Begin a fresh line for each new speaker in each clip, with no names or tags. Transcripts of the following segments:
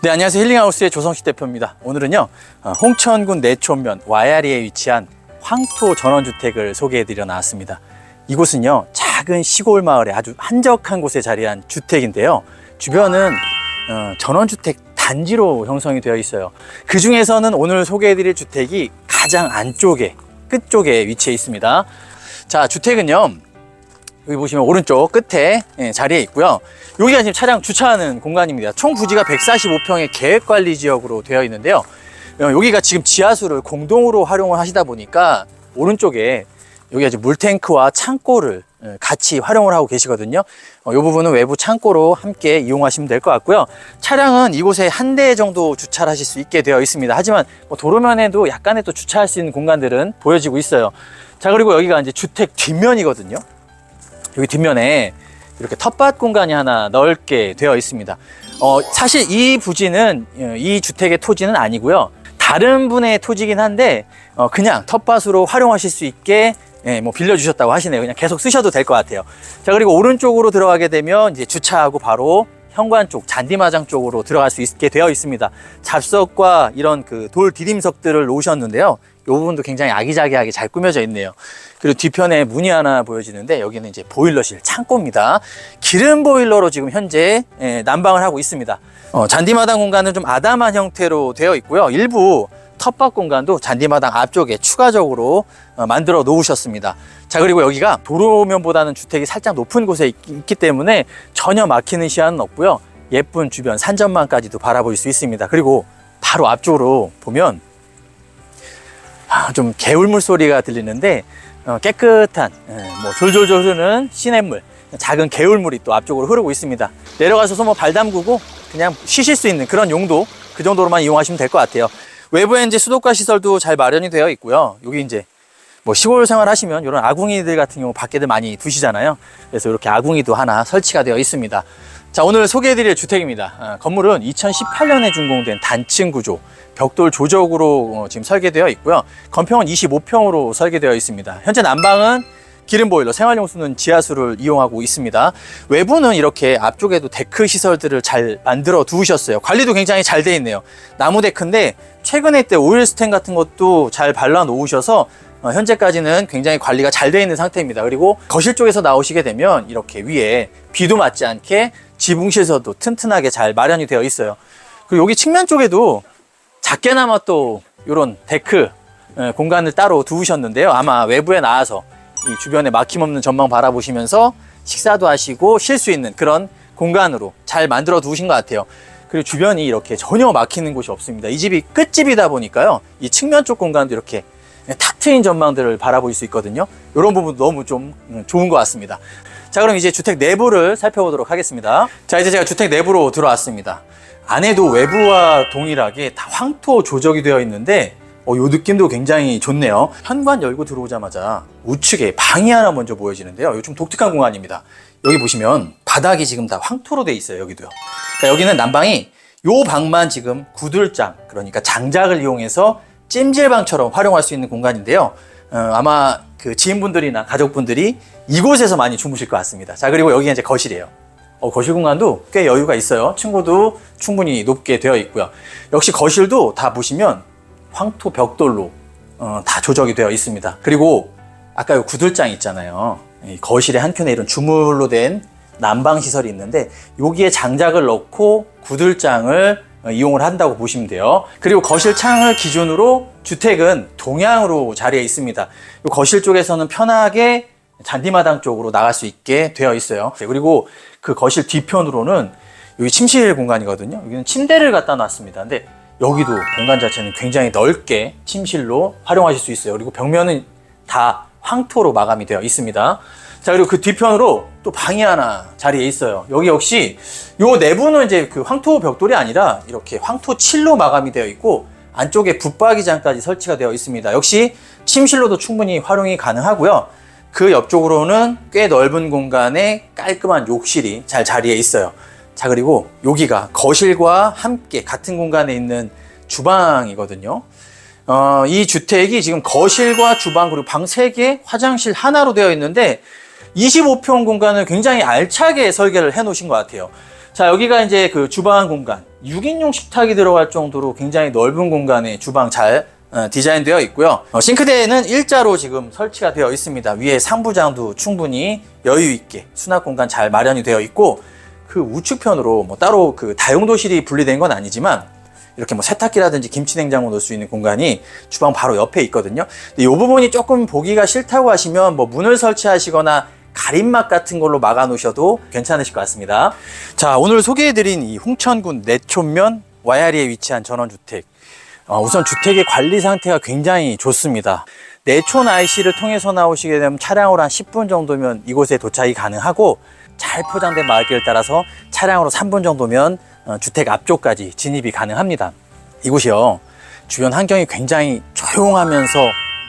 네, 안녕하세요. 힐링하우스의 조성식 대표입니다. 오늘은요, 어, 홍천군 내촌면 와야리에 위치한 황토 전원주택을 소개해드려 나왔습니다. 이곳은요, 작은 시골 마을에 아주 한적한 곳에 자리한 주택인데요. 주변은 어, 전원주택 단지로 형성이 되어 있어요. 그 중에서는 오늘 소개해드릴 주택이 가장 안쪽에, 끝쪽에 위치해 있습니다. 자, 주택은요, 여기 보시면 오른쪽 끝에 예, 자리에 있고요. 여기가 지금 차량 주차하는 공간입니다. 총 부지가 145평의 계획관리 지역으로 되어 있는데요. 어, 여기가 지금 지하수를 공동으로 활용을 하시다 보니까 오른쪽에 여기가 지금 물탱크와 창고를 예, 같이 활용을 하고 계시거든요. 이 부분은 외부 창고로 함께 이용하시면 될 것 같고요. 차량은 이곳에 한 대 정도 주차를 하실 수 있게 되어 있습니다. 하지만 뭐 도로면에도 약간의 또 주차할 수 있는 공간들은 보여지고 있어요. 자, 그리고 여기가 이제 주택 뒷면이거든요. 여기 뒷면에 이렇게 텃밭 공간이 하나 넓게 되어 있습니다. 어, 사실 이 부지는 어, 이 주택의 토지는 아니고요. 다른 분의 토지긴 한데 어, 그냥 텃밭으로 활용하실 수 있게 예, 뭐 빌려주셨다고 하시네요. 그냥 계속 쓰셔도 될 것 같아요. 자 그리고 오른쪽으로 들어가게 되면 이제 주차하고 바로 현관 쪽 잔디마장 쪽으로 들어갈 수 있게 되어 있습니다. 잡석과 이런 그 돌 디딤석들을 놓으셨는데요. 이 부분도 굉장히 아기자기하게 잘 꾸며져 있네요. 그리고 뒤편에 문이 하나 보여지는데 여기는 이제 보일러실 창고입니다. 기름 보일러로 지금 현재 예, 난방을 하고 있습니다. 어, 잔디마당 공간은 좀 아담한 형태로 되어 있고요. 일부 텃밭 공간도 잔디마당 앞쪽에 추가적으로 어, 만들어 놓으셨습니다. 자 그리고 여기가 도로면보다는 주택이 살짝 높은 곳에 있, 있기 때문에 전혀 막히는 시야는 없고요. 예쁜 주변 산전망까지도 바라볼 수 있습니다. 그리고 바로 앞쪽으로 보면 아, 좀 개울물 소리가 들리는데 어, 깨끗한 예, 뭐 졸졸졸 흐르는 시냇물 작은 개울물이 또 앞쪽으로 흐르고 있습니다 내려가셔서 뭐 발 담그고 그냥 쉬실 수 있는 그런 용도 그 정도로만 이용하시면 될 것 같아요 외부에 이제 수도가 시설도 잘 마련이 되어 있고요 여기 이제 뭐 시골 생활 하시면 이런 아궁이들 같은 경우 밖에들 많이 두시잖아요 그래서 이렇게 아궁이도 하나 설치가 되어 있습니다 자 오늘 소개해드릴 주택입니다 아, 건물은 2018년에 준공된 단층 구조 벽돌 조적으로 어, 지금 설계되어 있고요 건평은 25평으로 설계되어 있습니다 현재 난방은 기름 보일러, 생활용수는 지하수를 이용하고 있습니다. 외부는 이렇게 앞쪽에도 데크 시설들을 잘 만들어 두셨어요. 관리도 굉장히 잘 돼 있네요. 나무 데크인데 최근에 때 오일 스텐 같은 것도 잘 발라 놓으셔서 어, 현재까지는 굉장히 관리가 잘돼 있는 상태입니다. 그리고 거실 쪽에서 나오시게 되면 이렇게 위에 비도 맞지 않게 지붕실에서도 튼튼하게 잘 마련이 되어 있어요. 그리고 여기 측면 쪽에도 작게나마 또 이런 데크 예, 공간을 따로 두셨는데요. 아마 외부에 나와서 이 주변에 막힘없는 전망 바라보시면서 식사도 하시고 쉴 수 있는 그런 공간으로 잘 만들어 두신 것 같아요. 그리고 주변이 이렇게 전혀 막히는 곳이 없습니다. 이 집이 끝집이다 보니까요. 이 측면 쪽 공간도 이렇게 탁 트인 전망들을 바라볼 수 있거든요. 이런 부분도 너무 좀 음, 좋은 것 같습니다. 자, 그럼 이제 주택 내부를 살펴보도록 하겠습니다. 자, 이제 제가 주택 내부로 들어왔습니다. 안에도 외부와 동일하게 다 황토 조적이 되어 있는데 어, 요 느낌도 굉장히 좋네요. 현관 열고 들어오자마자 우측에 방이 하나 먼저 보여지는데요. 이거 좀 독특한 공간입니다. 여기 보시면 바닥이 지금 다 황토로 돼 있어요. 여기도요. 그러니까 여기는 난방이 요 방만 지금 구들장 그러니까 장작을 이용해서 찜질방처럼 활용할 수 있는 공간인데요. 어, 아마 그 지인분들이나 가족분들이 이곳에서 많이 주무실 것 같습니다. 자 그리고 여기가 이제 거실이에요. 어, 거실 공간도 꽤 여유가 있어요. 층고도 충분히 높게 되어 있고요. 역시 거실도 다 보시면 황토 벽돌로 어, 다 조적이 되어 있습니다. 그리고 아까 요 구들장 있잖아요. 이 거실의 한 켠에 이런 주물로 된 난방 시설이 있는데 여기에 장작을 넣고 구들장을 어, 이용을 한다고 보시면 돼요. 그리고 거실 창을 기준으로 주택은 동향으로 자리해 있습니다. 요 거실 쪽에서는 편하게 잔디마당 쪽으로 나갈 수 있게 되어 있어요. 네, 그리고 그 거실 뒤편으로는 여기 침실 공간이거든요. 여기는 침대를 갖다 놨습니다. 근데 여기도 공간 자체는 굉장히 넓게 침실로 활용하실 수 있어요. 그리고 벽면은 다 황토로 마감이 되어 있습니다. 자, 그리고 그 뒤편으로 또 방이 하나 자리에 있어요. 여기 역시 요 내부는 이제 그 황토 벽돌이 아니라 이렇게 황토 칠로 마감이 되어 있고 안쪽에 붙박이장까지 설치가 되어 있습니다. 역시 침실로도 충분히 활용이 가능하고요. 그 옆쪽으로는 꽤 넓은 공간에 깔끔한 욕실이 잘 자리에 있어요. 자, 그리고 여기가 거실과 함께 같은 공간에 있는 주방이거든요. 어, 이 주택이 지금 거실과 주방 그리고 방 3개, 화장실 하나로 되어 있는데 25평 공간을 굉장히 알차게 설계를 해 놓으신 것 같아요. 자, 여기가 이제 그 주방 공간. 6인용 식탁이 들어갈 정도로 굉장히 넓은 공간에 주방 잘 어, 디자인되어 있고요. 어, 싱크대는 일자로 지금 설치가 되어 있습니다. 위에 상부장도 충분히 여유 있게 수납 공간 잘 마련이 되어 있고 그 우측편으로 뭐 따로 그 다용도실이 분리된 건 아니지만 이렇게 뭐 세탁기라든지 김치냉장고 넣을 수 있는 공간이 주방 바로 옆에 있거든요. 근데 이 부분이 조금 보기가 싫다고 하시면 뭐 문을 설치하시거나 가림막 같은 걸로 막아 놓으셔도 괜찮으실 것 같습니다. 자, 오늘 소개해드린 이 홍천군 내촌면 와야리에 위치한 전원주택. 어, 우선 주택의 관리 상태가 굉장히 좋습니다. 내촌 IC를 통해서 나오시게 되면 차량으로 한 10분 정도면 이곳에 도착이 가능하고 잘 포장된 마을길을 따라서 차량으로 3분 정도면 어, 주택 앞쪽까지 진입이 가능합니다. 이곳이요. 주변 환경이 굉장히 조용하면서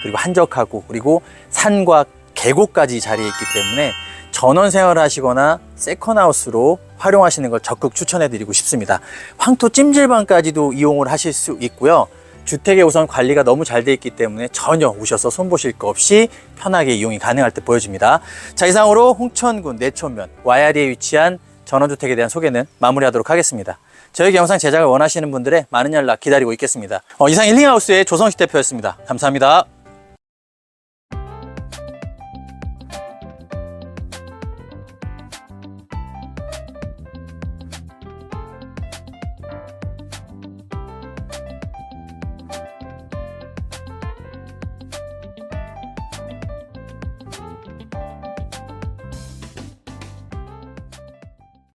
그리고 한적하고 그리고 산과 계곡까지 자리에 있기 때문에 전원 생활을 하시거나 세컨하우스로 활용하시는 걸 적극 추천해 드리고 싶습니다. 황토 찜질방까지도 이용을 하실 수 있고요. 주택의 우선 관리가 너무 잘 돼 있기 때문에 전혀 오셔서 손보실 거 없이 편하게 이용이 가능할 때 보여줍니다. 자, 이상으로 홍천군 내촌면 와야리에 위치한 전원주택에 대한 소개는 마무리하도록 하겠습니다. 저희 영상 제작을 원하시는 분들의 많은 연락 기다리고 있겠습니다. 어, 이상 힐링하우스의 조성식 대표였습니다. 감사합니다.